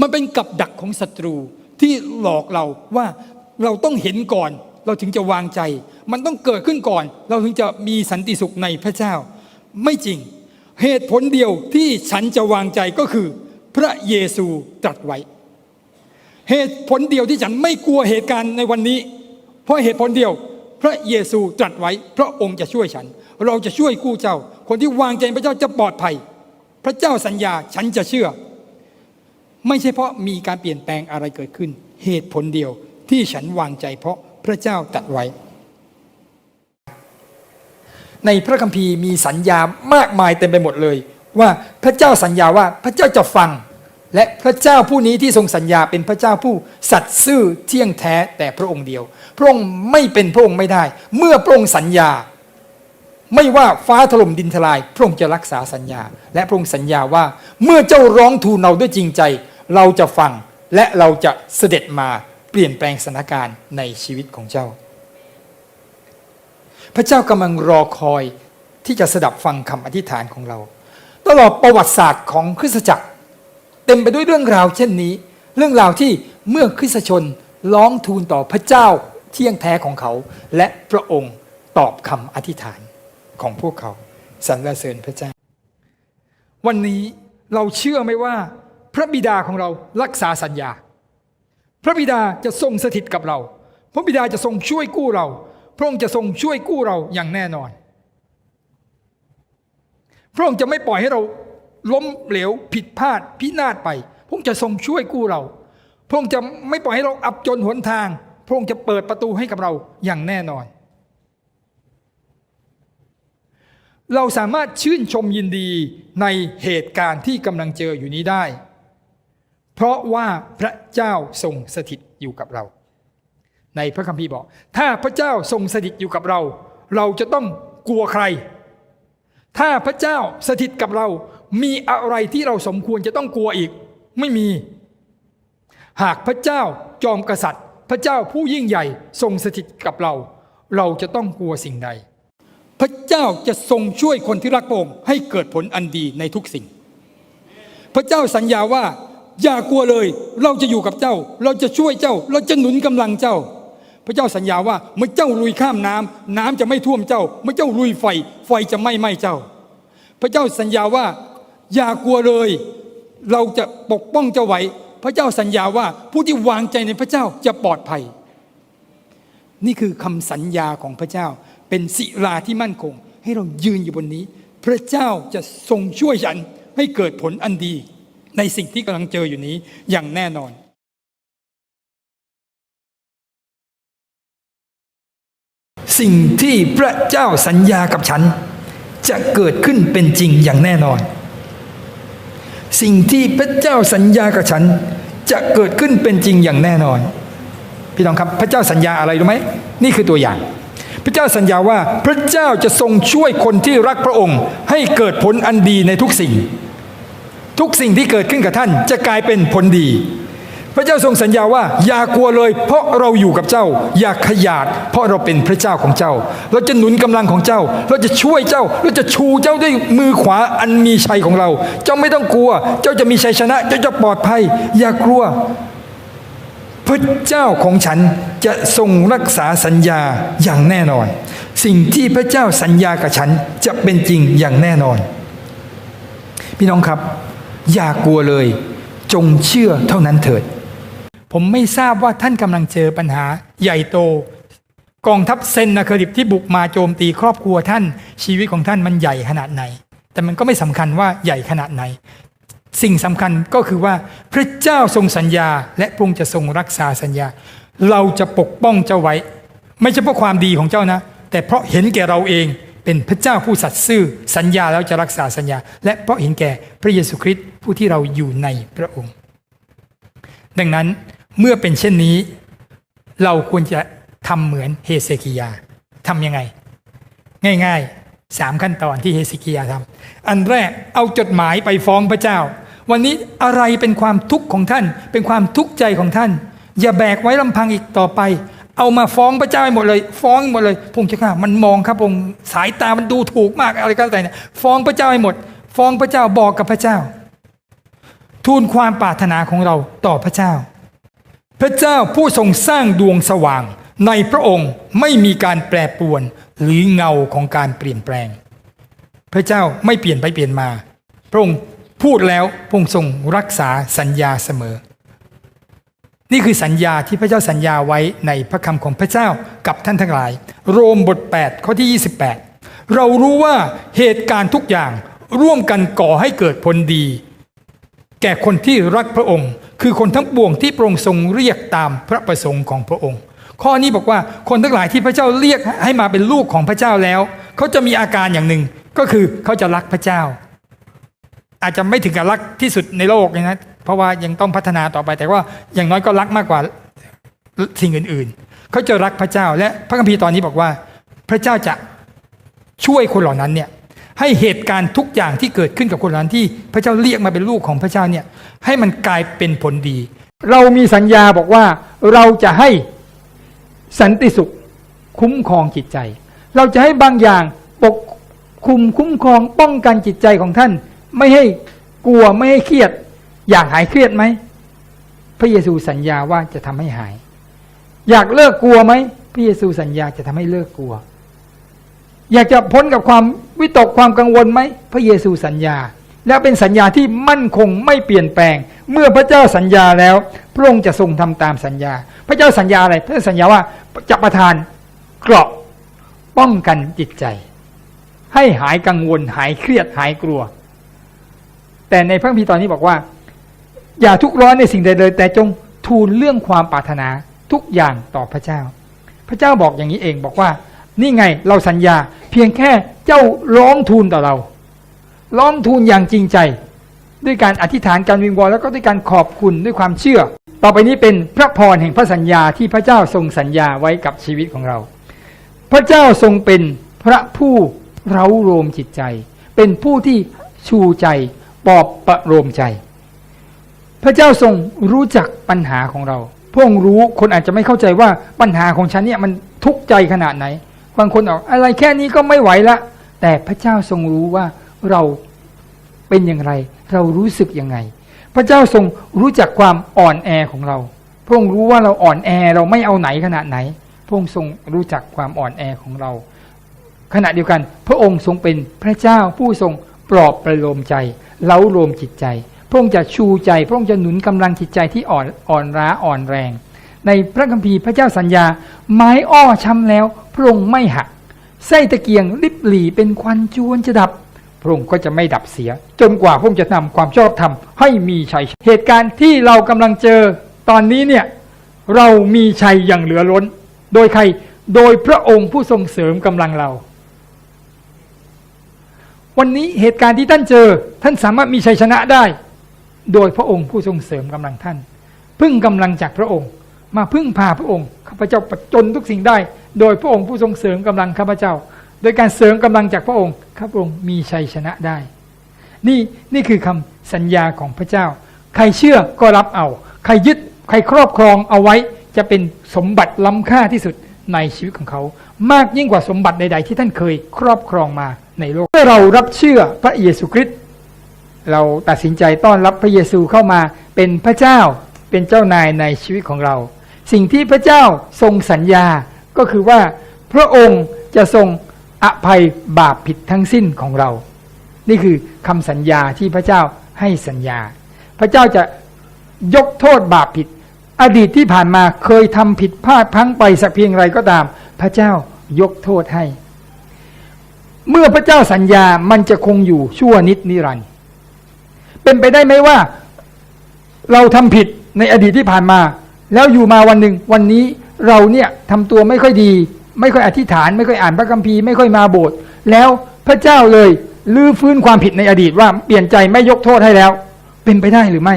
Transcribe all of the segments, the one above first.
มันเป็นกับดักของศัตรูที่หลอกเราว่าเราต้องเห็นก่อน เราถึงจะวางใจ มันต้องเกิดขึ้นก่อน เราถึงจะมีสันติสุขในพระเจ้า ไม่จริง เหตุผลเดียวที่ฉันจะวางใจก็คือ พระเยซูตรัสไว้ เหตุผลเดียวที่ฉันไม่กลัวเหตุการณ์ในวันนี้ เพราะเหตุผลเดียวพระเยซูตรัสไว้พระองค์จะช่วยฉัน เราจะช่วยกู้เจ้า คนที่วางใจพระเจ้าจะปลอดภัย พระเจ้าสัญญาฉันจะเชื่อ ไม่ใช่เพราะมีการเปลี่ยนแปลงอะไรเกิดขึ้น เหตุผลเดียวที่ฉันวางใจเพราะพระเจ้าตรัสไว้ ในพระคัมภีร์มีสัญญามากมายเต็มไปหมดเลย ว่าพระเจ้าสัญญาว่าพระเจ้าจะฟัง และพระเจ้าผู้นี้ที่ทรงสัญญาเป็นพระเจ้าผู้สัตย์ซื่อเที่ยงแท้แต่พระองค์เดียว พระองค์ไม่เป็นพระองค์ไม่ได้ เมื่อพระองค์สัญญา ไม่ว่าฟ้าถล่มดินทลาย พระองค์จะรักษาสัญญา และพระองค์สัญญาว่าเมื่อเจ้าร้องทูลเราด้วยจริงใจ เราจะฟังและเราจะเสด็จมาเปลี่ยนแปลงสถานการณ์ในชีวิตของเจ้า พระเจ้ากำลังรอคอยที่จะสดับฟังคำอธิษฐานของเรา ตลอดประวัติศาสตร์ของคริสตจักร เต็มไปด้วยเรื่องราวเช่นนี้ เรื่องราวที่เมื่อคริสตชนร้องทูลต่อพระเจ้าเที่ยงแท้ของเขา และพระองค์ตอบคำอธิษฐานของพวกเขาสรรเสริญพระเจ้า วันนี้เราเชื่อไหมว่า พระบิดาของเรารักษาสัญญา พระบิดาจะทรงสถิตกับเรา พระบิดาจะทรงช่วยกู้เรา พระองค์จะทรงช่วยกู้เราอย่างแน่นอน พระองค์จะไม่ปล่อยให้เราล้มเหลวผิดพลาดพินาศไป พระองค์จะทรงช่วยกู้เรา พระองค์จะไม่ปล่อยให้เราอับจนหนทาง พระองค์จะเปิดประตูให้กับเราอย่างแน่นอน เราสามารถชื่นชมยินดีในเหตุการณ์ที่กำลังเจออยู่นี้ได้ เพราะว่าพระเจ้าทรงสถิตอยู่กับเรา ในพระคัมภีร์บอก ถ้าพระเจ้าทรงสถิตอยู่กับเรา เราจะต้องกลัวใคร ถ้าพระเจ้าสถิตกับเรา มีอะไรที่เราสมควรจะต้องกลัวอีก ไม่มี หากพระเจ้าจอมกษัตริย์ พระเจ้าผู้ยิ่งใหญ่ทรงสถิตกับเรา เราจะต้องกลัวสิ่งใด พระเจ้าจะทรงช่วยคนที่รักพระองค์ให้เกิดผลอันดีในทุกสิ่ง พระเจ้าสัญญาว่า อย่ากลัวเลย เราจะอยู่กับเจ้า เราจะช่วยเจ้า เราจะหนุนกำลังเจ้า พระเจ้าสัญญาว่าเมื่อเจ้าลุยข้ามน้ำน้ำจะไม่ท่วมเจ้า เมื่อเจ้าลุยไฟ ไฟจะไม่ไหม้เจ้า พระเจ้าสัญญาว่า อย่ากลัวเลย เราจะปกป้องเจ้าไว้ พระเจ้าสัญญาว่าผู้ที่วางใจในพระเจ้าจะปลอดภัย นี่คือคำสัญญาของพระเจ้า เป็นศิลาที่มั่นคง ให้เรายืนอยู่บนนี้ พระเจ้าจะทรงช่วยฉันให้เกิดผลอันดี ในสิ่งที่กำลังเจออยู่นี้อย่างแน่นอนสิ่งที่พระเจ้าสัญญากับฉัน จะเกิดขึ้นเป็นจริงอย่างแน่นอน สิ่งที่พระเจ้าสัญญากับฉัน จะเกิดขึ้นเป็นจริงอย่างแน่นอน พี่น้องครับพระเจ้าสัญญาอะไรรู้ไหมนี่คือตัวอย่าง พระเจ้าสัญญาว่าพระเจ้าจะทรงช่วยคนที่รักพระองค์ ให้เกิดผลอันดีในทุกสิ่ง ทุกสิ่งที่เกิดขึ้นกับท่านจะกลายเป็นผลดี พระเจ้าทรงสัญญาว่า อย่ากลัวเลย เพราะเราอยู่กับเจ้า อย่าขยาด เพราะเราเป็นพระเจ้าของเจ้า เราจะหนุนกำลังของเจ้า เราจะช่วยเจ้า เราจะชูเจ้าด้วยมือขวาอันมีชัยของเรา เจ้าไม่ต้องกลัว เจ้าจะมีชัยชนะ เจ้าจะปลอดภัย อย่ากลัวพระเจ้าของฉันจะทรงรักษาสัญญาอย่างแน่นอน สิ่งที่พระเจ้าสัญญากับฉันจะเป็นจริงอย่างแน่นอน พี่น้องครับ อย่ากลัวเลย จงเชื่อเท่านั้นเถิด ผมไม่ทราบว่าท่านกำลังเจอปัญหาใหญ่โต กองทัพเซนนาคริบที่บุกมาโจมตีครอบครัวท่าน ชีวิตของท่านมันใหญ่ขนาดไหน แต่มันก็ไม่สำคัญว่าใหญ่ขนาดไหน สิ่งสำคัญก็คือว่าพระเจ้าทรงสัญญา และพระองค์จะทรงรักษาสัญญา เราจะปกป้องเจ้าไว้ ไม่ใช่เพราะความดีของเจ้านะ แต่เพราะเห็นแก่เราเอง เป็นพระเจ้าผู้สัตย์ซื่อสัญญาแล้วจะรักษาสัญญา และเพราะเห็นแก่พระเยซูคริสต์ผู้ที่เราอยู่ในพระองค์ ดังนั้นเมื่อเป็นเช่นนี้ เราควรจะทำเหมือนเฮเซคิยาทำยังไง ง่ายๆสามขั้นตอนที่เฮเซคิยาทำอันแรกเอาจดหมายไปฟ้องพระเจ้า วันนี้อะไรเป็นความทุกข์ของท่าน เป็นความทุกข์ใจของท่าน อย่าแบกไว้ลำพังอีกต่อไป เอามาฟ้องพระเจ้าให้หมดเลย ฟ้องหมดเลยพงศ์เจ้าข้ามันมองครับพงศ์สายตามันดูถูกมากอะไรก็แล้วแต่เนี่ยฟ้องพระเจ้าให้หมด ฟ้องพระเจ้าบอกกับพระเจ้า ทูลความปรารถนาของเราต่อพระเจ้า พระเจ้าผู้ทรงสร้างดวงสว่าง ในพระองค์ไม่มีการแปรปรวนหรือเงาของการเปลี่ยนแปลง พระเจ้าไม่เปลี่ยนไปเปลี่ยนมา พระองค์พูดแล้วพระองค์ทรงรักษาสัญญาเสมอ นี่คือสัญญาที่พระเจ้าสัญญาไว้ในพระคำของพระเจ้ากับท่านทั้งหลาย โรมบท 8 ข้อที่ 28 เรารู้ว่าเหตุการณ์ทุกอย่างร่วมกันก่อให้เกิดผลดี แก่คนที่รักพระองค์ คือคนทั้งปวงที่พระองค์ทรงเรียกตามพระประสงค์ของพระองค์ ข้อนี้บอกว่าคนทั้งหลายที่พระเจ้าเรียกให้มาเป็นลูกของพระเจ้าแล้ว เขาจะมีอาการอย่างหนึ่งก็คือเขาจะรักพระเจ้า อาจจะไม่ถึงกับรักที่สุดในโลกนะ เพราะว่ายังต้องพัฒนาต่อไปแต่ว่าอย่างน้อยก็รักมากกว่าสิ่งอื่นๆ เขาจะรักพระเจ้าและพระคัมภีร์ตอนนี้บอกว่า พระเจ้าจะช่วยคนเหล่านั้นเนี่ยให้เหตุการณ์ทุกอย่างที่เกิดขึ้นกับคนเหล่านั้นที่พระเจ้าเรียกมาเป็นลูกของพระเจ้าเนี่ยให้มันกลายเป็นผลดี เรามีสัญญาบอกว่าเราจะให้สันติสุขคุ้มครองจิตใจ เราจะให้บางอย่างปกคุมคุ้มครองป้องกันจิตใจของท่าน ไม่ให้กลัวไม่ให้เครียด อยากหายเครียดไหมพระเยซูสัญญาว่าจะทำให้หาย อยากเลิกกลัวไหมพระเยซูสัญญาจะทำให้เลิกกลัว อยากจะพ้นกับความวิตกความกังวลไหมพระเยซูสัญญา และเป็นสัญญาที่มั่นคงไม่เปลี่ยนแปลง เมื่อพระเจ้าสัญญาแล้ว พระองค์จะทรงทำตามสัญญา พระเจ้าสัญญาอะไรพระเจ้าสัญญาว่าจะประทานเกราะป้องกันจิตใจ ให้หายกังวลหายเครียดหายกลัว แต่ในพระคัมภีร์ตอนนี้บอกว่า อย่าทุกข์ร้อนในสิ่งใดเลย แต่จงทูลเรื่องความปรารถนาทุกอย่างต่อพระเจ้า พระเจ้าบอกอย่างนี้เองบอกว่า นี่ไงเราสัญญาเพียงแค่เจ้าร้องทูลต่อเรา ร้องทูลอย่างจริงใจ ด้วยการอธิษฐานการวิงวอนแล้วก็ด้วยการขอบคุณด้วยความเชื่อ ต่อไปนี้เป็นพระพรแห่งพระสัญญาที่พระเจ้าทรงสัญญาไว้กับชีวิตของเรา พระเจ้าทรงเป็นพระผู้เร้าโรมจิตใจ เป็นผู้ที่ชูใจปลอบประโลมใจ พระเจ้าทรงรู้จักปัญหาของเราพระองค์รู้คนอาจจะไม่เข้าใจว่าปัญหาของฉันเนี่ยมันทุกข์ใจขนาดไหน บางคนบอกอะไรแค่นี้ก็ไม่ไหวละ แต่พระเจ้าทรงรู้ว่าเราเป็นอย่างไร เรารู้สึกยังไง พระเจ้าทรงรู้จักความอ่อนแอของเรา พระองค์รู้ว่าเราอ่อนแอเราไม่เอาไหนขนาดไหน พระองค์ทรงรู้จักความอ่อนแอของเรา ขณะเดียวกัน พระองค์ทรงเป็นพระเจ้าผู้ทรงปลอบประโลมใจ เล้าโลมจิตใจ พระองค์จะชูใจ พระองค์จะหนุนกำลังจิตใจที่อ่อนอ่อนร้าอ่อนแรง ในพระคัมภีร์พระเจ้าสัญญา ไม้อ้อช้ำแล้ว พระองค์ไม่หักไส้ตะเกียงริบหลีเป็นควันจวนจะดับ พระองค์ก็จะไม่ดับเสีย จนกว่าพระองค์จะนำความชอบธรรมให้มีชัยเหตุการณ์ที่เรากำลังเจอตอนนี้เนี่ยเรามีชัยอย่างเหลือล้น โดยใครโดยพระองค์ผู้ทรงเสริมกำลังเรา วันนี้เหตุการณ์ที่ท่านเจอ ท่านสามารถมีชัยชนะได้ โดยพระองค์ผู้ทรงเสริมกำลังท่าน พึ่งกำลังจากพระองค์ มาพึ่งพาพระองค์ข้าพเจ้าประจนทุกสิ่งได้ โดยพระองค์ผู้ทรงเสริมกำลังข้าพเจ้า โดยการเสริมกำลังจากพระองค์ข้าพระองค์มีชัยชนะได้ นี่นี่คือคำสัญญาของพระเจ้า ใครเชื่อก็รับเอา ใครยึดใครครอบครองเอาไว้จะเป็นสมบัติล้ำค่าที่สุดในชีวิตของเขา มากยิ่งกว่าสมบัติใด ๆ ที่ท่านเคยครอบครองมาในโลกเมื่อเรารับเชื่อพระเยซูคริสต์ เราตัดสินใจต้อนรับพระเยซูเข้ามาเป็นพระเจ้าเป็นเจ้านายในชีวิตของเรา สิ่งที่พระเจ้าทรงสัญญาก็คือว่าพระองค์จะทรงอภัยบาปผิดทั้งสิ้นของเรา นี่คือคำสัญญาที่พระเจ้าให้สัญญา พระเจ้าจะยกโทษบาปผิด อดีตที่ผ่านมาเคยทำผิดพลาดพังไปสักเพียงไรก็ตาม พระเจ้ายกโทษให้ เมื่อพระเจ้าสัญญามันจะคงอยู่ชั่วนิดนิรันดร์ เป็นไปได้ไหมว่า เราทำผิดในอดีตที่ผ่านมา แล้วอยู่มาวันหนึ่งวันนี้เราเนี่ยทำตัวไม่ค่อยดี ไม่ค่อยอธิษฐาน ไม่ค่อยอ่านพระคัมภีร์ไม่ค่อยมาโบสถ์แล้วพระเจ้าเลยลื้อฟื้นความผิดในอดีตว่าเปลี่ยนใจไม่ยกโทษให้แล้ว เป็นไปได้หรือไม่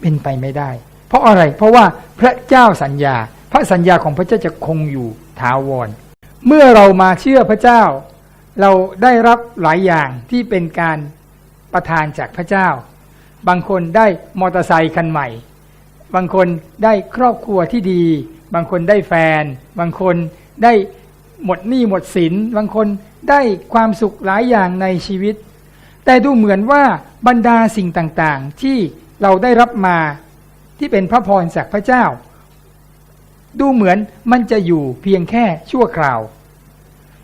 เป็นไปไม่ได้ เพราะอะไร เพราะว่าพระเจ้าสัญญา พระสัญญาของพระเจ้าจะคงอยู่ถาวร เมื่อเรามาเชื่อพระเจ้า เราได้รับหลายอย่างที่เป็นการ ประทานจากพระเจ้า บางคนได้มอเตอร์ไซค์คันใหม่ บางคนได้ครอบครัวที่ดี บางคนได้แฟน บางคนได้หมดหนี้หมดสิน บางคนได้ความสุขหลายอย่างในชีวิต แต่ดูเหมือนว่าบรรดาสิ่งต่างๆ ที่เราได้รับมาที่เป็นพระพรจากพระเจ้า ดูเหมือนมันจะอยู่เพียงแค่ชั่วคราว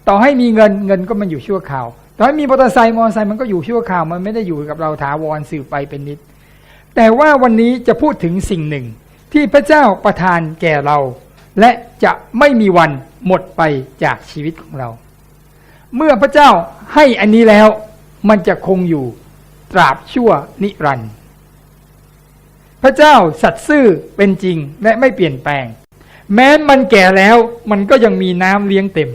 ต่อให้มีเงินเงินก็มันอยู่ชั่วคราว ต่อให้มีมอเตอร์ไซค์มอเตอร์ไซค์มันก็อยู่ชั่วคราวมันไม่ได้อยู่กับเราถาวรสืบไปเป็นนิด แต่ว่าวันนี้จะพูดถึงสิ่งหนึ่ง ที่พระเจ้าประทานแก่เรา และจะไม่มีวันหมดไปจากชีวิตของเรา เมื่อพระเจ้าให้อันนี้แล้วมันจะคงอยู่ตราบชั่วนิรันดร์พระเจ้าสัตย์ซื่อเป็นจริงและไม่เปลี่ยนแปลง แม้มันแก่แล้วมันก็ยังมีน้ำเลี้ยงเต็ม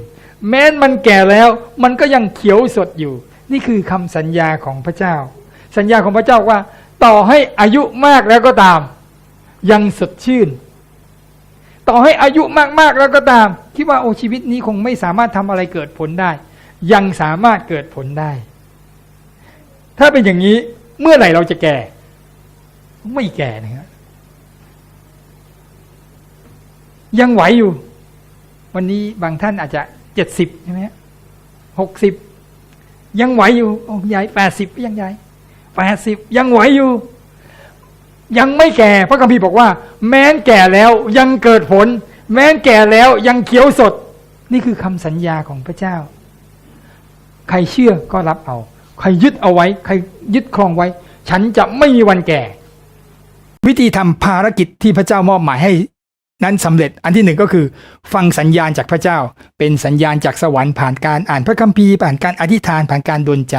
แม้นมันแก่แล้วมันก็ยังเขียวสดอยู่ นี่คือคำสัญญาของพระเจ้า สัญญาของพระเจ้าว่า ต่อให้อายุมากแล้วก็ตาม ยังสดชื่น ต่อให้อายุมากๆแล้วก็ตาม คิดว่าโอชีวิตนี้คงไม่สามารถทำอะไรเกิดผลได้ ยังสามารถเกิดผลได้ ถ้าเป็นอย่างนี้เมื่อไหร่เราจะแก่ ไม่แก่นะครับยังไหวอยู่ วันนี้บางท่านอาจจะ เจ็ดสิบใช่ไหมหกสิบยังไหวอยู่โอ้ยายแปดสิบยังยายแปดสิบยังไหวอยู่ ยังไม่แก่ พระคัมภีร์บอกว่า แม้นแก่แล้วยังเกิดผล แม้นแก่แล้วยังเขียวสด นี่คือคำสัญญาของพระเจ้า ใครเชื่อก็รับเอา ใครยึดเอาไว้ ใครยึดครองไว้ ฉันจะไม่มีวันแก่ วิธีทำภารกิจที่พระเจ้ามอบหมายให้ นั้นสำเร็จอันที่หนึ่งก็คือ ฟังสัญญาณจากพระเจ้า เป็นสัญญาณจากสวรรค์ผ่านการอ่านพระคัมภีร์ผ่านการอธิษฐานผ่านการดลใจ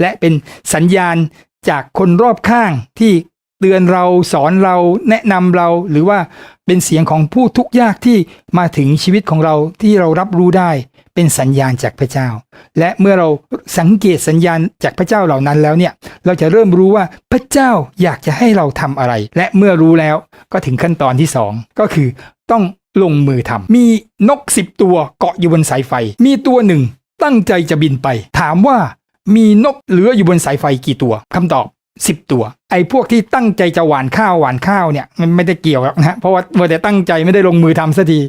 และเป็นสัญญาณจากคนรอบข้างที่เตือนเราสอนเราแนะนำเราหรือว่า เป็นเสียงของผู้ทุกข์ยากที่มาถึงชีวิตของเราที่เรารับรู้ได้ เป็นสัญญาณจากพระเจ้า และเมื่อเราสังเกตสัญญาณจากพระเจ้าเหล่านั้นแล้วเนี่ย เราจะเริ่มรู้ว่าพระเจ้าอยากจะให้เราทำอะไร และเมื่อรู้แล้วก็ถึงขั้นตอนที่สองก็คือต้องลงมือทำมีนกสิบตัวเกาะอยู่บนสายไฟ มีตัวหนึ่งตั้งใจจะบินไป ถามว่ามีนกเหลืออยู่บนสายไฟกี่ตัวคำตอบ สิบตัว ไอ้พวกที่ตั้งใจจะหวานข้าวหวานข้าวเนี่ยมันไม่ได้เกี่ยวหรอกนะฮะเพราะว่าเมื่อแต่ตั้งใจไม่ได้ลงมือทำสักที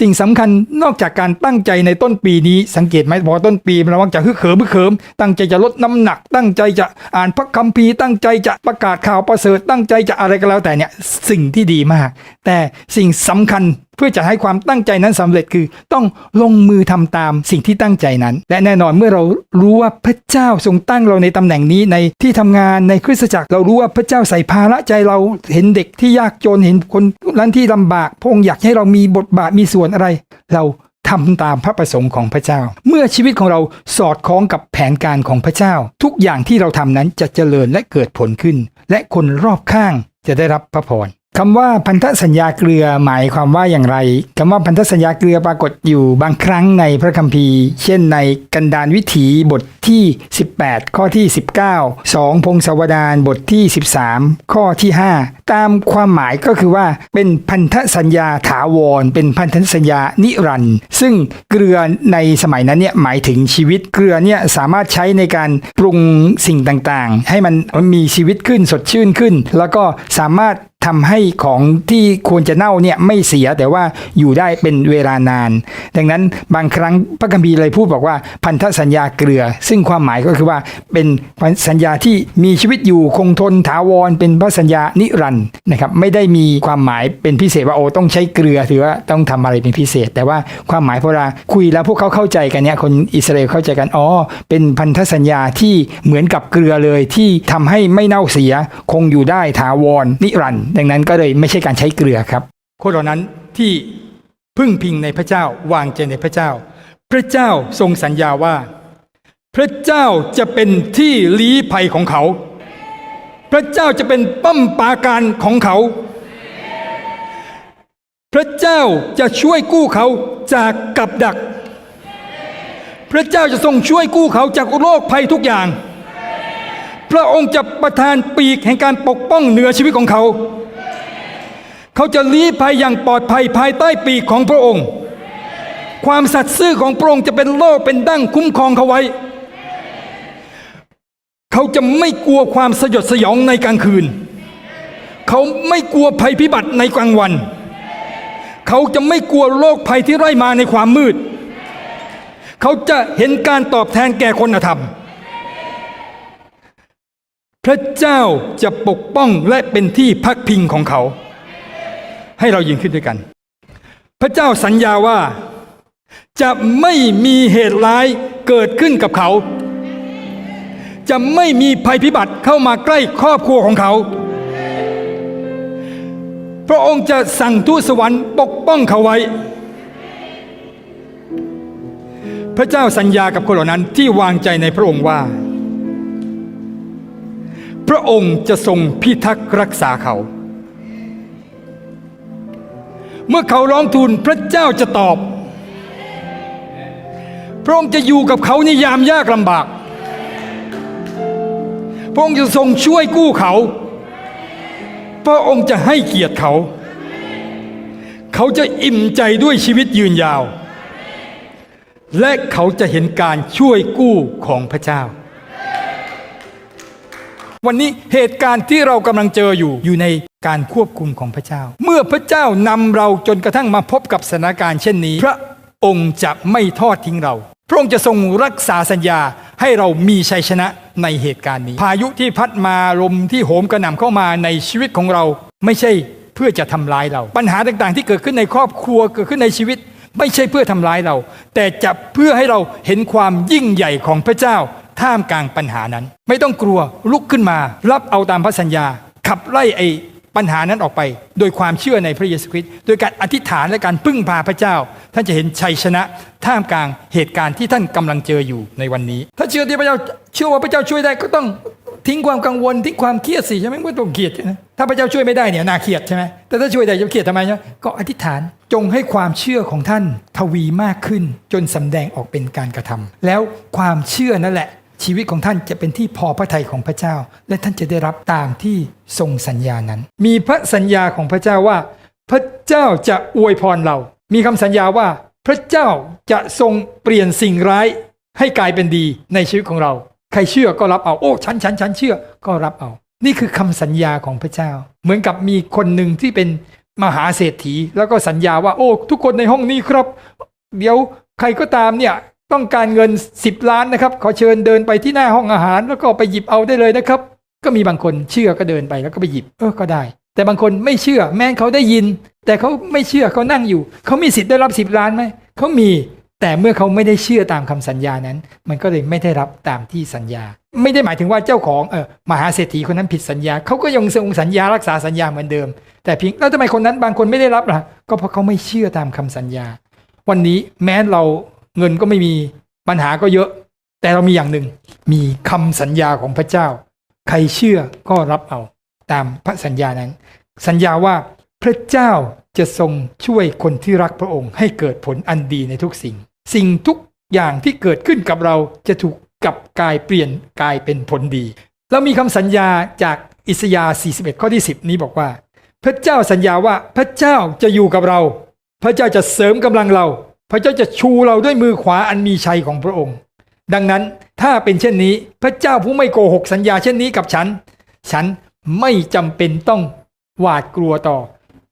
สิ่งสำคัญนอกจากการตั้งใจในต้นปีนี้สังเกตไหมพอต้นปีมันมักจะฮึกเหิมฮึกเหิมตั้งใจจะลดน้ำหนัก ตั้งใจจะอ่านพระคัมภีร์ตั้งใจจะประกาศข่าวประเสริฐตั้งใจจะอะไรก็แล้วแต่เนี่ยสิ่งที่ดีมาก แต่สิ่งสำคัญ เพื่อจะให้ความตั้งใจนั้นสำเร็จคือต้องลงมือทำตามสิ่งที่ตั้งใจนั้น และแน่นอนเมื่อเรารู้ว่าพระเจ้าทรงตั้งเราในตำแหน่งนี้ในที่ทำงานในคริสตจักรเรารู้ว่าพระเจ้าใส่ภาระใจเราเห็นเด็กที่ยากจนเห็นคนนั้นที่ลำบากพงอยากให้เรามีบทบาทมีส่วนอะไร เราทำตามพระประสงค์ของพระเจ้า เมื่อชีวิตของเราสอดคล้องกับแผนการของพระเจ้า ทุกอย่างที่เราทำนั้นจะเจริญและเกิดผลขึ้น และคนรอบข้างจะได้รับพระพร คำว่าพันธสัญญาเกลือหมายความว่าอย่างไรคำว่าพันธสัญญาเกลือปรากฏอยู่บางครั้งในพระคัมภีร์ เช่นในกันดารวิถีบทที่ 18 ข้อที่ 19 2 พงศาวดารบทที่ 13 ข้อที่ 5 ตามความหมายก็คือว่าเป็นพันธสัญญาถาวร เป็นพันธสัญญานิรันด์ซึ่งเกลือในสมัยนั้นเนี่ยหมายถึงชีวิตเกลือเนี่ยสามารถใช้ในการปรุงสิ่งต่างๆ ให้มันมีชีวิตขึ้นสดชื่นขึ้น แล้วก็สามารถทำให้ของที่ควรจะเน่าเนี่ยไม่เสียแต่ว่าอยู่ได้เป็นเวลานาน ดังนั้นบางครั้งพระคัมภีร์เลยพูดบอกว่าพันธสัญญาเกลือ ซึ่งความหมายก็คือว่าเป็นสัญญาที่มีชีวิตอยู่คงทนถาวร เป็นพระสัญญานิรันด์นะครับไม่ได้มีความหมายเป็นพิเศษว่าโอ้ต้องใช้เกลือถือว่าต้องทำอะไรเป็นพิเศษ แต่ว่าความหมายพอเราคุยแล้วพวกเขาเข้าใจกันเนี่ยคนอิสราเอลเข้าใจกันอ๋อเป็นพันธสัญญาที่เหมือนกับเกลือเลยที่ทำให้ไม่เน่าเสียคงอยู่ได้ถาวรนิรันด์ดังนั้นก็เลยไม่ใช่การใช้เกลือครับ คนเหล่านั้นที่พึ่งพิงในพระเจ้าวางใจในพระเจ้า พระเจ้าทรงสัญญาว่า พระเจ้าจะเป็นที่ลี้ภัยของเขา พระเจ้าจะเป็นป้อมปราการของเขา พระเจ้าจะช่วยกู้เขาจากกับดัก พระเจ้าจะทรงช่วยกู้เขาจากโรคภัยทุกอย่าง พระองค์จะประทานปีกแห่งการปกป้องเหนือชีวิตของเขา เขาจะลี้ภัยอย่างปลอดภัยภายใต้ปีกของพระองค์ ความสัตย์ซื่อของพระองค์จะเป็นโล่เป็นดั้งคุ้มครองเขาไว้ เขาจะไม่กลัวความสยดสยองในกลางคืน เขาไม่กลัวภัยพิบัติในกลางวัน เขาจะไม่กลัวโรคภัยที่ไร่มาในความมืด เขาจะเห็นการตอบแทนแก่คนธรรมพระเจ้าจะปกป้องและเป็นที่พักพิงของเขา ให้เรายืนขึ้นด้วยกัน พระเจ้าสัญญาว่าจะไม่มีเหตุร้ายเกิดขึ้นกับเขา จะไม่มีภัยพิบัติเข้ามาใกล้ครอบครัวของเขา พระองค์จะสั่งทูตสวรรค์ปกป้องเขาไว้ พระเจ้าสัญญากับคนเหล่านั้นที่วางใจในพระองค์ว่า พระองค์จะทรงพิทักษ์รักษาเขา เมื่อเขาร้องทูลพระเจ้าจะตอบ พระองค์จะอยู่กับเขาในยามยากลำบาก พระองค์จะทรงช่วยกู้เขา พระองค์จะให้เกียรติเขา เขาจะอิ่มใจด้วยชีวิตยืนยาว และเขาจะเห็นการช่วยกู้ของพระเจ้าวันนี้เหตุการณ์ที่เรากำลังเจออยู่อยู่ใน การควบคุมของพระเจ้า เมื่อพระเจ้านำเราจนกระทั่งมาพบกับสถานการณ์เช่นนี้ พระองค์จะไม่ทอดทิ้งเรา พระองค์จะทรงรักษาสัญญาให้เรามีชัยชนะในเหตุการณ์นี้ พายุที่พัดมาลมที่โหมกระหน่ำเข้ามาในชีวิตของเรา ไม่ใช่เพื่อจะทำร้ายเรา ปัญหาต่างๆ ที่เกิดขึ้นในครอบครัวเกิดขึ้นในชีวิต ไม่ใช่เพื่อทำร้ายเรา แต่จะเพื่อให้เราเห็นความยิ่งใหญ่ของพระเจ้าท่ามกลางปัญหานั้น ไม่ต้องกลัวลุกขึ้นมา รับเอาตามพระสัญญา ขับไล่ไอ ปัญหานั้นออกไป โดยความเชื่อในพระเยซูคริสต์โดยการอธิษฐานและการพึ่งพาพระเจ้า ท่านจะเห็นชัยชนะ ท่ามกลางเหตุการณ์ที่ท่านกำลังเจออยู่ในวันนี้ ถ้าเชื่อที่พระเจ้าเชื่อว่าพระเจ้าช่วยได้ก็ต้องทิ้งความกังวลทิ้งความเครียดสิใช่ไหมไม่ต้องเครียดนะถ้าพระเจ้าช่วยไม่ได้เนี่ยน่าเครียดใช่ไหมแต่ถ้าช่วยได้จะเครียดทำไมเนี่ยก็อธิษฐานจงให้ความเชื่อของท่านทวีมากขึ้น จนสำแดงออกเป็นการกระทำแล้วความเชื่อนั่นแหละ ชีวิตของท่านจะเป็นที่พอพระทัยของพระเจ้า และท่านจะได้รับตามที่ทรงสัญญานั้น มีพระสัญญาของพระเจ้าว่า พระเจ้าจะอวยพรเรา มีคำสัญญาว่า พระเจ้าจะทรงเปลี่ยนสิ่งร้ายให้กลายเป็นดีในชีวิตของเรา ใครเชื่อก็รับเอาโอ้ฉันฉันฉันเชื่อก็รับเอา นี่คือคำสัญญาของพระเจ้า เหมือนกับมีคนหนึ่งที่เป็นมหาเศรษฐี แล้วก็สัญญาว่าโอ้ ทุกคนในห้องนี้ครับ เดี๋ยวใครก็ตามเนี่ย ต้องการเงิน 10 ล้านนะครับ ขอเชิญเดินไปที่หน้าห้องอาหาร แล้วก็ไปหยิบเอาได้เลยนะครับ ก็มีบางคนเชื่อก็เดินไปแล้วก็ไปหยิบเออก็ได้ แต่บางคนไม่เชื่อแม้เขาได้ยิน แต่เขาไม่เชื่อเขานั่งอยู่ เขามีสิทธิ์ได้รับ 10 ล้านไหมเขามีแต่เมื่อเขาไม่ได้เชื่อตามคำสัญญานั้น มันก็เลยไม่ได้รับตามที่สัญญา ไม่ได้หมายถึงว่าเจ้าของเออมหาเศรษฐีคนนั้นผิดสัญญาเขาก็ยังทรงสัญญารักษาสัญญาเหมือนเดิม แต่เพียงแล้วทำไมคนนั้นบางคนไม่ได้รับล่ะ ก็เพราะเขาไม่เชื่อตามคำสัญญา วันนี้แม้เรา เงินก็ไม่มีปัญหาก็เยอะ แต่เรามีอย่างหนึ่ง มีคำสัญญาของพระเจ้า ใครเชื่อก็รับเอาตามพระสัญญานั้น สัญญาว่าพระเจ้าจะทรงช่วยคนที่รักพระองค์ ให้เกิดผลอันดีในทุกสิ่ง สิ่งทุกอย่างที่เกิดขึ้นกับเราจะถูกกลับกลายเปลี่ยนกลายเป็นผลดี เรามีคำสัญญาจากอิสยาห์41 ข้อที่ 10 นี้บอกว่า พระเจ้าสัญญาว่าพระเจ้าจะอยู่กับเรา พระเจ้าจะเสริมกำลังเรา พระเจ้าจะชูเราด้วยมือขวาอันมีชัยของพระองค์ ดังนั้นถ้าเป็นเช่นนี้พระเจ้าผู้ไม่โกหกสัญญาเช่นนี้กับฉัน ฉันไม่จำเป็นต้องหวาดกลัวต่อ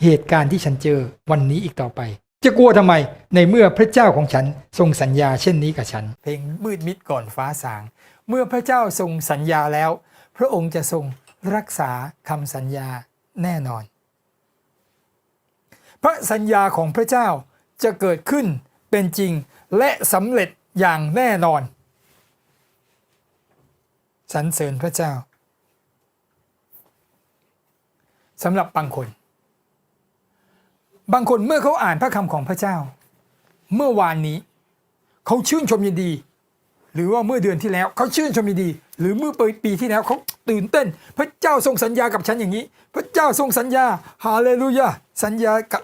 เหตุการณ์ที่ฉันเจอวันนี้อีกต่อไป จะกลัวทำไมในเมื่อพระเจ้าของฉันทรงสัญญาเช่นนี้กับฉัน เพลงมืดมิดก่อนฟ้าสาง เมื่อพระเจ้าทรงสัญญาแล้ว พระองค์จะทรงรักษาคำสัญญาแน่นอน พระสัญญาของพระเจ้า จะเกิดขึ้นเป็นจริงและสำเร็จอย่างแน่นอนสรรเสริญพระเจ้าสำหรับบางคน บางคนเมื่อเขาอ่านพระคำของพระเจ้า เมื่อวานนี้ เขาชื่นชมยินดี หรือว่าเมื่อเดือนที่แล้วเขาชื่นชมยินดี หรือเมื่อปีที่แล้วเขาตื่นเต้น พระเจ้าทรงสัญญากับฉันอย่างนี้ พระเจ้าทรงสัญญาฮาเลลูยาสัญญากับ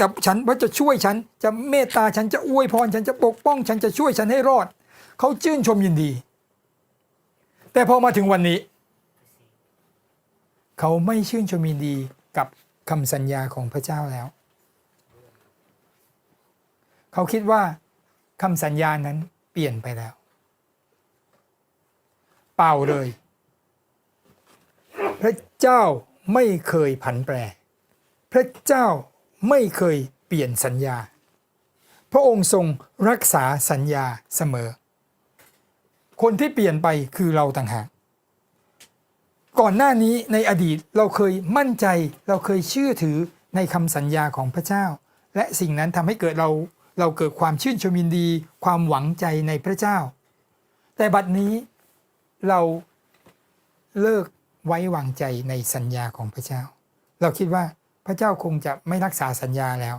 กับฉันว่าจะช่วยฉัน จะเมตตาฉันจะอวยพร ฉันจะปกป้อง ฉันจะช่วยฉันให้รอด เขาชื่นชมยินดี แต่พอมาถึงวันนี้ เขาไม่ชื่นชมยินดีกับคำสัญญาของพระเจ้าแล้ว เขาคิดว่าคำสัญญานั้นเปลี่ยนไปแล้ว เปล่าเลย พระเจ้าไม่เคยผันแปร พระเจ้า ไม่เคยเปลี่ยนสัญญา พระองค์ทรงรักษาสัญญาเสมอ คนที่เปลี่ยนไปคือเราต่างหากก่อนหน้านี้ในอดีตเราเคยมั่นใจ เราเคยเชื่อถือในคำสัญญาของพระเจ้า และสิ่งนั้นทำให้เกิดเราเราเกิดความชื่นชมยินดี ความหวังใจในพระเจ้า แต่บัดนี้เราเลิกไว้วางใจในสัญญาของพระเจ้า เราคิดว่า พระเจ้าคงจะไม่รักษาสัญญาแล้ว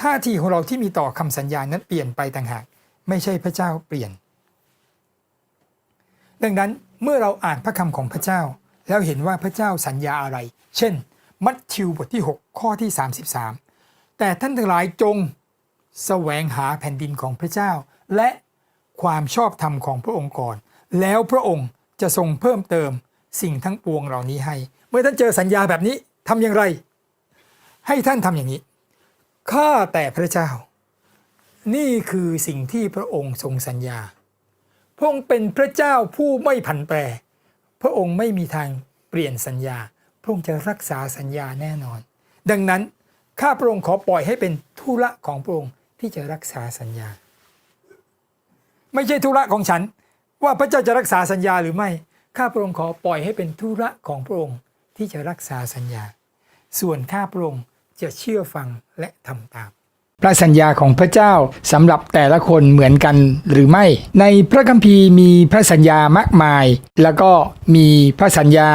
ท่าทีของเราที่มีต่อคำสัญญานั้นเปลี่ยนไปต่างหาก ไม่ใช่พระเจ้าเปลี่ยน ดังนั้นเมื่อเราอ่านพระคำของพระเจ้า แล้วเห็นว่าพระเจ้าสัญญาอะไร เช่น มัทธิวบทที่ 6 ข้อที่ 33 แต่ท่านทั้งหลายจงแสวงหาแผ่นดินของพระเจ้า และความชอบธรรมของพระองค์ก่อน แล้วพระองค์จะทรงเพิ่มเติมสิ่งทั้งปวงเหล่านี้ให้ เมื่อท่านเจอสัญญาแบบนี้ทำอย่างไร ให้ท่านทำอย่างนี้ ข้าแต่พระเจ้า นี่คือสิ่งที่พระองค์ทรงสัญญา พระองค์เป็นพระเจ้าผู้ไม่ผันแปร พระองค์ไม่มีทางเปลี่ยนสัญญา พระองค์จะรักษาสัญญาแน่นอน ดังนั้นข้าพระองค์ขอปล่อยให้เป็นธุระของพระองค์ที่จะรักษาสัญญา ไม่ใช่ธุระของฉัน ว่าพระเจ้าจะรักษาสัญญาหรือไม่ ข้าพระองค์ขอปล่อยให้เป็นธุระของพระองค์ที่จะรักษาสัญญา ส่วนข้าพระองค์ จะเชื่อฟังและทำตาม พระสัญญาของพระเจ้าสำหรับแต่ละคนเหมือนกันหรือไม่ ในพระคัมภีร์มีพระสัญญามากมาย แล้วก็มีพระสัญญา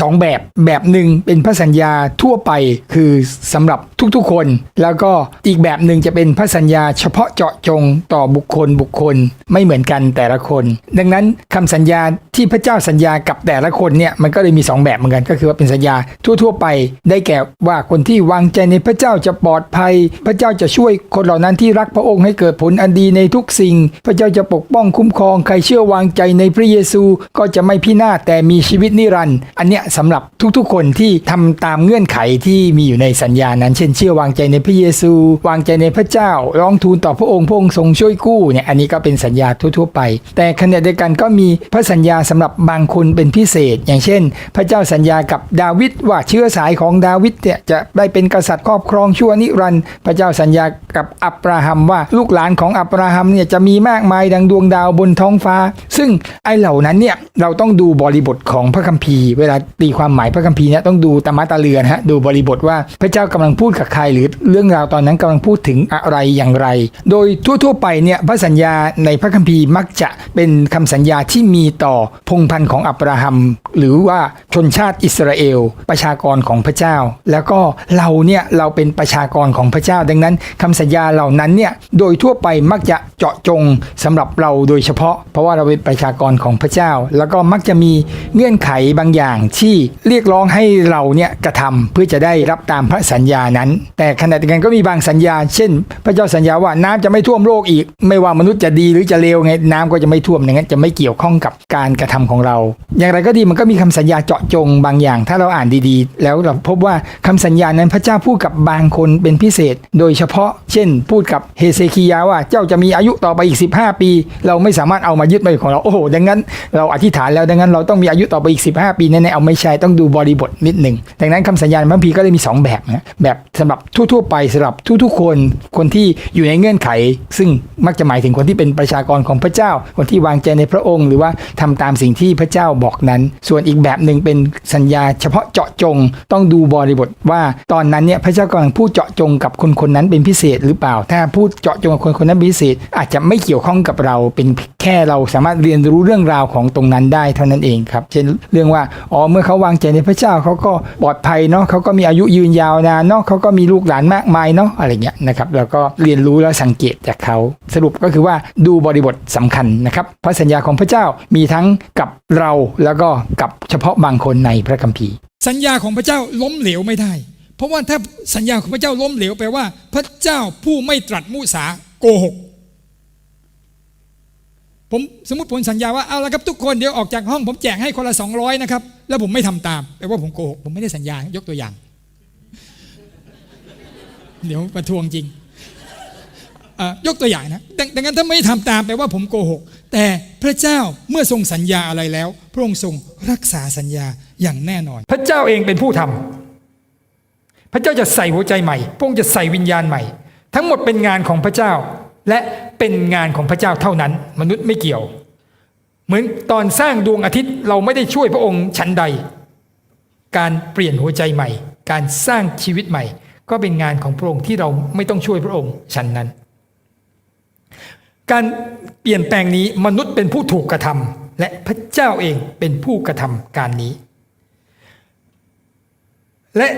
สองแบบ แบบหนึ่งเป็นพระสัญญาทั่วไปคือสำหรับทุกๆคน แล้วก็อีกแบบหนึ่งจะเป็นพระสัญญาเฉพาะเจาะจงต่อบุคคลบุคคลไม่เหมือนกันแต่ละคน ดังนั้นคำสัญญาที่พระเจ้าสัญญากับแต่ละคนเนี่ยมันก็เลยมีสองแบบเหมือนกัน ก็คือว่าเป็นสัญญาทั่วๆ ไป ได้แก่ว่าคนที่วางใจในพระเจ้าจะปลอดภัย พระเจ้าจะช่วยคนเหล่านั้นที่รักพระองค์ให้เกิดผลอันดีในทุกสิ่ง พระเจ้าจะปกป้องคุ้มครองใครเชื่อวางใจในพระเยซูก็จะไม่พินาศแต่มีชีวิตนิรันดร์อันเนี้ยสำหรับทุกๆ คนที่ทำตามเงื่อนไขที่มีอยู่ในสัญญานั้น เช่นเชื่อวางใจในพระเยซู วางใจในพระเจ้า ร้องทูลต่อพระองค์พระองค์ทรงช่วยกู้เนี่ยอันนี้ก็เป็นสัญญาทั่วๆไป แต่ขณะเดียวกันก็มีพระสัญญาสำหรับบางคนเป็นพิเศษ อย่างเช่น พระเจ้าสัญญากับดาวิดว่าเชื้อสายของดาวิดเนี่ยจะได้เป็นกษัตริย์ครอบครองชั่วนิรันดร์พระเจ้าสัญญากับอับราฮัมว่าลูกหลานของอับราฮัมเนี่ยจะมีมากมายดังดวงดาวบนท้องฟ้า ซึ่งไอเหล่านั้นเนี่ยเราต้องดูบริบทของพระคัมภีร์ เวลาตีความหมายพระคัมภีร์เนี่ยต้องดูตามมาตาเรือนฮะดูบริบทว่าพระเจ้ากำลังพูดกับใครหรือเรื่องราวตอนนั้นกำลังพูดถึงอะไรอย่างไร โดยทั่วๆไปเนี่ยพระสัญญาในพระคัมภีร์มักจะเป็นคำสัญญาที่มีต่อพงพันธ์ของอับราฮัม หรือว่าชนชาติอิสราเอล ประชากรของพระเจ้า แล้วก็เราเนี่ยเราเป็นประชากรของพระเจ้าดังนั้นคำสัญญาเหล่านั้นเนี่ยโดยทั่วไปมักจะเจาะจงสำหรับเราโดยเฉพาะ เพราะว่าเราเป็นประชากรของพระเจ้า แล้วก็มักจะมีเงื่อนไขบางอย่างที่เรียกร้องให้เราเนี่ยกระทำเพื่อจะได้รับตามพระสัญญานั้น แต่ขณะเดียวกันก็มีบางสัญญา เช่น พระเจ้าสัญญาว่าน้ำจะไม่ท่วมโลกอีก ไม่ว่ามนุษย์จะดีหรือจะเลวไงน้ำก็จะไม่ท่วมอย่างนั้นจะไม่เกี่ยวข้องกับการกระทำของเรา อย่างไรก็ดีมันก็มีคำสัญญาเจาะจงบางอย่าง ถ้าเราอ่านดีๆ แล้วเราพบว่าคำสัญญานั้นพระเจ้าพูดกับบางคนเป็นพิเศษ โดยเฉพาะเช่น พูดกับเฮเซคียาว่าเจ้าจะมีอายุต่อไปอีก 15 ปี เราไม่สามารถเอามายึดมาเป็นของเราโอ้โหดังนั้น เราอธิษฐานแล้วดังนั้นเราต้องมีอายุต่อไปอีก 15 ปีแน่ๆเอาไม่ใช่ต้องดูบริบทนิดหนึ่งดังนั้นคำสัญญาในพระคัมภีก็เลยมี 2 แบบนะแบบสำหรับทั่วๆไปสำหรับทุกๆคนคนที่อยู่ในเงื่อนไข ซึ่งมักจะหมายถึงคนที่เป็นประชากรของพระเจ้า คนที่วางใจในพระองค์ หรือว่าทำตามสิ่งที่พระเจ้าบอกนั้น ส่วนอีกแบบหนึ่งเป็นสัญญาเฉพาะเจาะจง ต้องดูบริบทว่าตอนนั้นเนี่ยพระเจ้ากำลังพูดเจาะจงกับคนคนนั้นเป็นพิเศษหรือเปล่า ถ้าพูดเจาะจงกับคนคนนั้นเป็นพิเศษอาจจะไม่เกี่ยวข้องกับเราเป็นแค่เราสามารถเรียนรู้เรื่องราวของตรงนั้นได้เท่านั้นเองครับ เช่นเรื่องว่าอ๋อเมื่อเขาวางใจในพระเจ้าเขาก็ปลอดภัยเนาะเขาก็มีอายุยืนยาวนานเนาะเขาก็มีลูกหลานมากมายเนาะอะไรเงี้ยนะครับแล้วก็เรียนรู้แล้วสังเกตจากเขาสรุปก็คือว่าดูบริบทสำคัญนะครับพระสัญญาของพระเจ้ามีทั้งกับเราแล้วก็กับเฉพาะบางคนในพระคัมภีร์ สัญญาของพระเจ้าล้มเหลวไม่ได้ เพราะว่าถ้าสัญญาของพระเจ้าล้มเหลวแปลว่า พระเจ้าผู้ไม่ตรัสมุสาโกหกผมสมมติผมสัญญาว่าเอาละครับทุกคนเดี๋ยวออกจากห้องผมแจกให้คนละ200นะครับแล้วผมไม่ทำตามแปลว่าผมโกหกผมไม่ได้สัญญายกตัวอย่าง เดี๋ยวประท้วงจริงยกตัวอย่างนะด,ดังนั้นถ้าไม่ทำตามแปลว่าผมโกหก แต่พระเจ้าเมื่อทรงสัญญาอะไรแล้ว พระองค์ทรงรักษาสัญญาอย่างแน่นอน พระเจ้าเองเป็นผู้ทำ พระเจ้าจะใส่หัวใจใหม่ พระองค์จะใส่วิญญาณใหม่ ทั้งหมดเป็นงานของพระเจ้า และเป็นงานของพระเจ้าเท่านั้น มนุษย์ไม่เกี่ยว เหมือนตอนสร้างดวงอาทิตย์เราไม่ได้ช่วยพระองค์ชั้นใด การเปลี่ยนหัวใจใหม่ การสร้างชีวิตใหม่ ก็เป็นงานของพระองค์ที่เราไม่ต้องช่วยพระองค์ชั้นนั้น การเปลี่ยนแปลงนี้มนุษย์เป็นผู้ถูกกระทำและพระเจ้าเองเป็นผู้กระทำการนี้ และ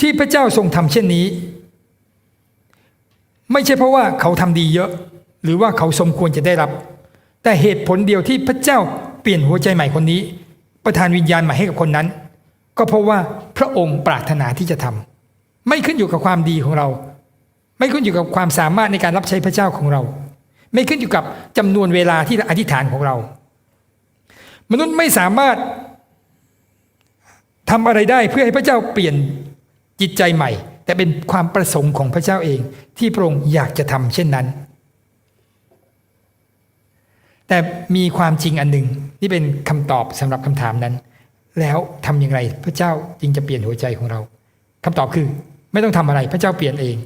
ที่พระเจ้าทรงทำเช่นนี้ ไม่ใช่เพราะว่าเขาทำดีเยอะ หรือว่าเขาสมควรจะได้รับ แต่เหตุผลเดียวที่พระเจ้าเปลี่ยนหัวใจใหม่คนนี้ ประทานวิญญาณใหม่ให้กับคนนั้น ก็เพราะว่าพระองค์ปรารถนาที่จะทำไม่ขึ้นอยู่กับความดีของเรา ไม่ขึ้นอยู่กับความสามารถในการรับใช้พระเจ้าของเรา ไม่ขึ้นอยู่กับจำนวนเวลาที่อธิษฐานของเรา มนุษย์ไม่สามารถ ทำอะไรได้เพื่อให้พระเจ้าเปลี่ยนจิตใจใหม่ แต่เป็นความประสงค์ของพระเจ้าเอง ที่พระองค์อยากจะทำเช่นนั้น แต่มีความจริงอันหนึ่งที่เป็นคำตอบสำหรับคำถามนั้น แล้วทำอย่างไรพระเจ้าจึงจะเปลี่ยนหัวใจของเราคำตอบคือ ไม่ต้องทำอะไรพระเจ้าเปลี่ยนเอง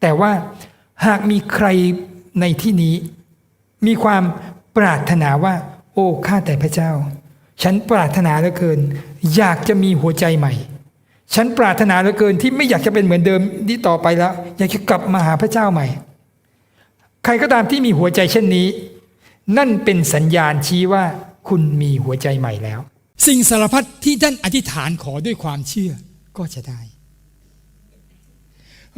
แต่ว่าหากมีใครในที่นี้ มีความปรารถนาว่า โอ้ข้าแต่พระเจ้า ฉันปรารถนาเหลือเกิน อยากจะมีหัวใจใหม่ ฉันปรารถนาเหลือเกินที่ไม่อยากจะเป็นเหมือนเดิมที่ต่อไปแล้ว อยากจะกลับมาหาพระเจ้าใหม่ ใครก็ตามที่มีหัวใจเช่นนี้ นั่นเป็นสัญญาณชี้ว่าคุณมีหัวใจใหม่แล้ว สิ่งสารพัดที่ท่านอธิษฐานขอด้วยความเชื่อก็จะได้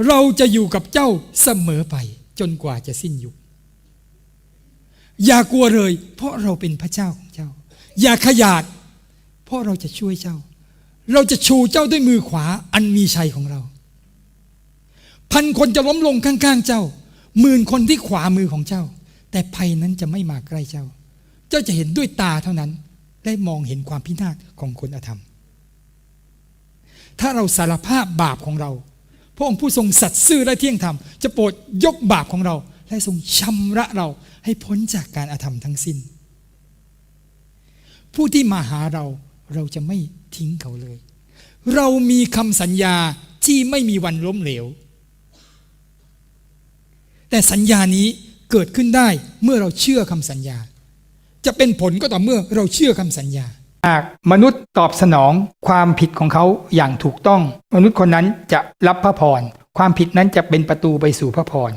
เราจะอยู่กับเจ้าเสมอไปจนกว่าจะสิ้นยุคอย่ากลัวเลย เพราะเราเป็นพระเจ้าของเจ้า อย่าขยาด เพราะเราจะช่วยเจ้า เราจะชูเจ้าด้วยมือขวาอันมีชัยของเรา พันคนจะล้มลงข้างๆเจ้าหมื่นคนที่ขวามือของเจ้า แต่ภัยนั้นจะไม่มาใกล้เจ้า เจ้าจะเห็นด้วยตาเท่านั้น ได้มองเห็นความพินาศของคนอธรรม ถ้าเราสารภาพบาปของเรา พระองค์ผู้ทรงสัตย์ซื่อและเที่ยงธรรม จะโปรดยกบาปของเรา และทรงชำระเราให้พ้นจากการอาธรรมทั้งสิ้น ผู้ที่มาหาเรา เราจะไม่ทิ้งเขาเลย เรามีคำสัญญาที่ไม่มีวันล้มเหลว แต่สัญญานี้เกิดขึ้นได้เมื่อเราเชื่อคำสัญญา จะเป็นผลก็ต่อเมื่อเราเชื่อคำสัญญา หากมนุษย์ตอบสนองความผิดของเขาอย่างถูกต้อง มนุษย์คนนั้นจะรับพระพรความผิดนั้นจะเป็นประตูไปสู่พระพร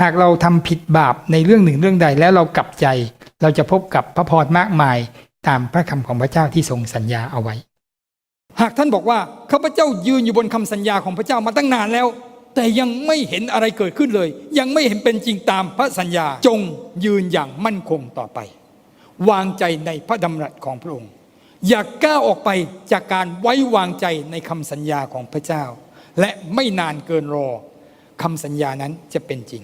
หากเราทำผิดบาปในเรื่องหนึ่งเรื่องใดแล้วเรากลับใจ เราจะพบกับพระพรมากมาย ตามพระคำของพระเจ้าที่ทรงสัญญาเอาไว้ หากท่านบอกว่าข้าพเจ้ายืนอยู่บนคำสัญญาของพระเจ้ามาตั้งนานแล้ว แต่ยังไม่เห็นอะไรเกิดขึ้นเลย ยังไม่เห็นเป็นจริงตามพระสัญญาจงยืนอย่างมั่นคงต่อไป วางใจในพระดำรัสของพระองค์ อย่าก้าวออกไปจากการไว้วางใจในคำสัญญาของพระเจ้า และไม่นานเกินรอคำสัญญานั้นจะเป็นจริง